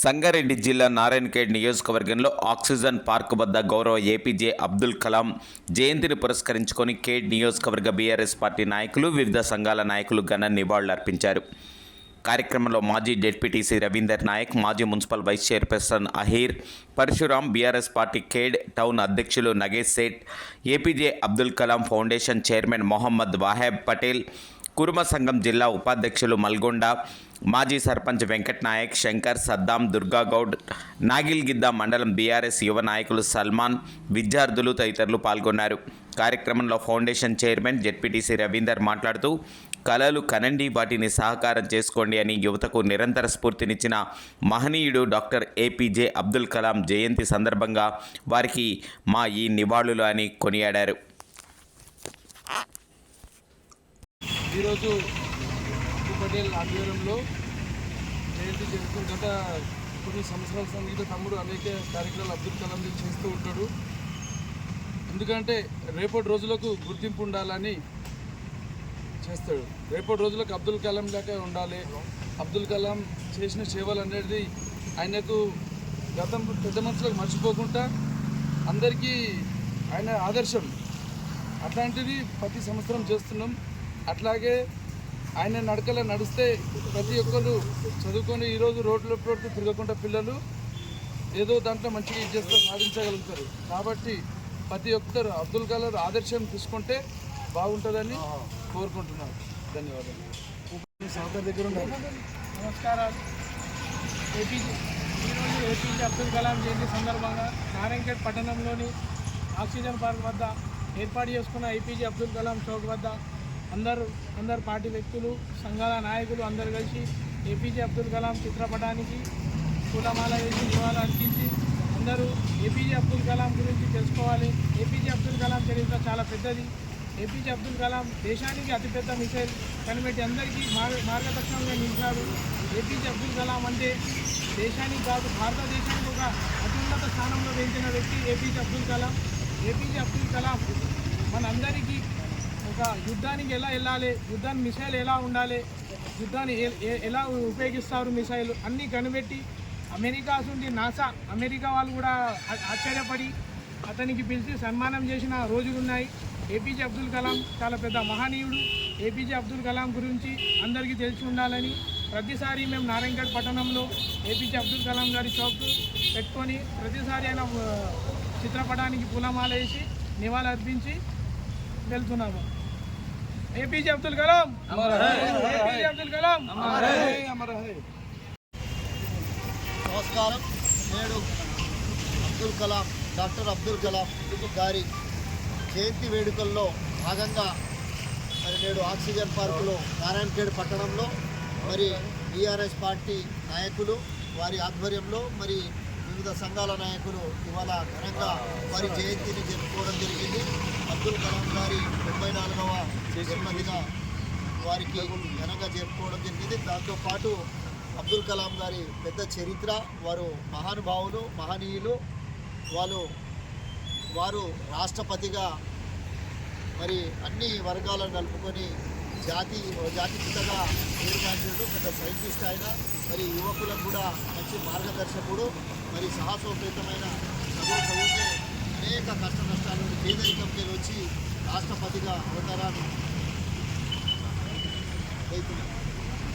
సంగారెడ్డి జిల్లా నారాయణఖేడ్ నియోజకవర్గంలో oxygen park వద్ద గౌరవ ఏపీజే అబ్దుల్ కలాం జయంతిని పురస్కరించుకొని ఖేడ్ నియోజకవర్గ బీఆర్ఎస్ పార్టీ నాయకులు వివిధ సంఘాల నాయకులు ఘన నివాళులర్పించారు. కార్యక్రమంలో మాజీ జెడ్పీటీసీ రవీందర్ నాయక్ మాజీ municipal vice chairperson Ahir Parashuram BRS party Khed town అధ్యక్షులు Nagesh Seth APJ Abdul Kalam foundation chairman Mohammed Waheb Patel Kuruma సంఘం జిల్లా ఉపాధ్యక్షులు మల్గొండ మాజీ సర్పంచ్ వెంకట్ నాయక్ శంకర్ సద్దాం దుర్గాగౌడ్ నాగిల్గిద్ద మండలం బీఆర్ఎస్ యువ నాయకులు సల్మాన్ విద్యార్థులు తదితరులు పాల్గొన్నారు. కార్యక్రమంలో ఫౌండేషన్ చైర్మన్ జెడ్పీటీసీ రవీందర్ మాట్లాడుతూ కళలు కనండి వాటిని సహకారం చేసుకోండి అని యువతకు నిరంతర స్ఫూర్తినిచ్చిన మహనీయుడు డాక్టర్ ఏపీజే అబ్దుల్ కలాం జయంతి సందర్భంగా వారికి మా ఈ నివాళులు అని కొనియాడారు. ఈరోజు పటేల్ ఆధ్వర్యంలో జయంతి జరుగుతుంది. గత కొన్ని సంవత్సరాల సంగీత తమ్ముడు అనేక కార్యక్రమాలు అబ్దుల్ కలాం జీ చేస్తూ ఉంటాడు. ఎందుకంటే రేపటి రోజులకు గుర్తింపు ఉండాలని చేస్తాడు. రేపటి రోజులకు అబ్దుల్ కలాం లాగా ఉండాలి. అబ్దుల్ కలాం చేసిన సేవలు అనేది ఆయనకు గతం పెద్ద మనుషులకు మర్చిపోకుండా అందరికీ ఆయన ఆదర్శం. అట్లాంటిది ప్రతి సంవత్సరం చేస్తున్నాం. అట్లాగే ఆయన నడకలో నడిస్తే ప్రతి ఒక్కరు చదువుకొని ఈరోజు రోడ్ల రోడ్లు తిరగకుండా పిల్లలు ఏదో దాంట్లో మంచిగా ఇది చేస్తే సాధించగలుగుతారు. కాబట్టి ప్రతి ఒక్కరు అబ్దుల్ కలాం ఆదర్శం తీసుకుంటే బాగుంటుందని కోరుకుంటున్నాను. ధన్యవాదాలు. సహకారి దగ్గర ఉండాలి. నమస్కారాలు. ఏపీజే ఈరోజు ఏపీజే అబ్దుల్ కలాం జయంతి సందర్భంగా నారాయణఖేడ్ పట్టణంలోని ఆక్సిజన్ పార్క్ వద్ద ఏర్పాటు చేసుకున్న ఏపీజే అబ్దుల్ కలాం చౌక్ వద్ద అందరు అందరు పార్టీ వ్యక్తులు సంఘాల నాయకులు అందరు కలిసి ఏపీజే అబ్దుల్ కలాం చిత్రపటానికి పూలమాల వేసి నివాళులు అర్పించి అందరూ ఏపీజే అబ్దుల్ కలాం గురించి తెలుసుకోవాలి. ఏపీజే అబ్దుల్ కలాం చరిత్ర చాలా పెద్దది. ఏపీజే అబ్దుల్ కలాం దేశానికి అతిపెద్ద మిసైల్ కనిపెట్టి అందరికీ మార్గ మార్గదర్శనంగా నిలిచాడు. ఏపీజే అబ్దుల్ కలాం అంటే దేశానికి కాదు భారతదేశానికి ఒక అత్యున్నత స్థానంలో పెంచిన వ్యక్తి ఏపీజే అబ్దుల్ కలాం. ఏపీజే అబ్దుల్ కలాం మనందరికీ యుద్ధానికి ఎలా వెళ్ళాలి యుద్ధాన్ని మిసైల్ ఎలా ఉండాలి యుద్ధాన్ని ఎ- ఎలా ఉపయోగిస్తారు మిసైల్ అన్నీ కనిపెట్టి అమెరికా నుండి నాసా అమెరికా వాళ్ళు కూడా ఆశ్చర్యపడి అతనికి పిలిచి సన్మానం చేసిన రోజులు ఉన్నాయి. ఏపీజే అబ్దుల్ కలాం చాలా పెద్ద మహనీయుడు. ఏపీజే అబ్దుల్ కలాం గురించి అందరికీ తెలిసి ఉండాలని ప్రతిసారి మేము నారాయణగఢ్ పట్టణంలో ఏపీజే అబ్దుల్ కలాం గారి చౌక్ పెట్టుకొని ప్రతిసారి ఆయన చిత్రపటానికి పూలమాల వేసి నివాళులు అర్పించి వెళ్తున్నాము. ఏపీజే అబ్దుల్ కలాం. ఏపీజే అబ్దుల్ కలాం. నమస్కారం. నేడు అబ్దుల్ కలాం డాక్టర్ అబ్దుల్ కలాం గారి జయంతి వేడుకల్లో భాగంగా మరి నేడు ఆక్సిజన్ పార్కులో నారాయణఖేడ్ పట్టణంలో మరి బీఆర్ఎస్ పార్టీ నాయకులు వారి ఆధ్వర్యంలో మరి వివిధ సంఘాల నాయకులు ఇవాళ ఘనంగా వారి జయంతిని జరుపుకోవడం జరిగింది. అబ్దుల్ కలాం గారి తొంభై నాలుగవ జన్మదిన వారికి ఘనంగా జరుపుకోవడం జరిగింది. దాంతోపాటు అబ్దుల్ కలాం గారి పెద్ద చరిత్ర వారు మహానుభావులు మహనీయులు వాళ్ళు వారు రాష్ట్రపతిగా మరి అన్ని వర్గాలను కలుపుకొని జాతి జాతి పితగా పేరుగాంచాడు పెద్ద సైంటిస్ట్ ఆయన. మరి యువకులకు కూడా మంచి మార్గదర్శకుడు మరి సాహసోపేతమైన చదువు చదివితే అనేక కష్ట నష్టాలు నుండి వచ్చి రాష్ట్రపతిగా అవతారాన్ని అవుతుంది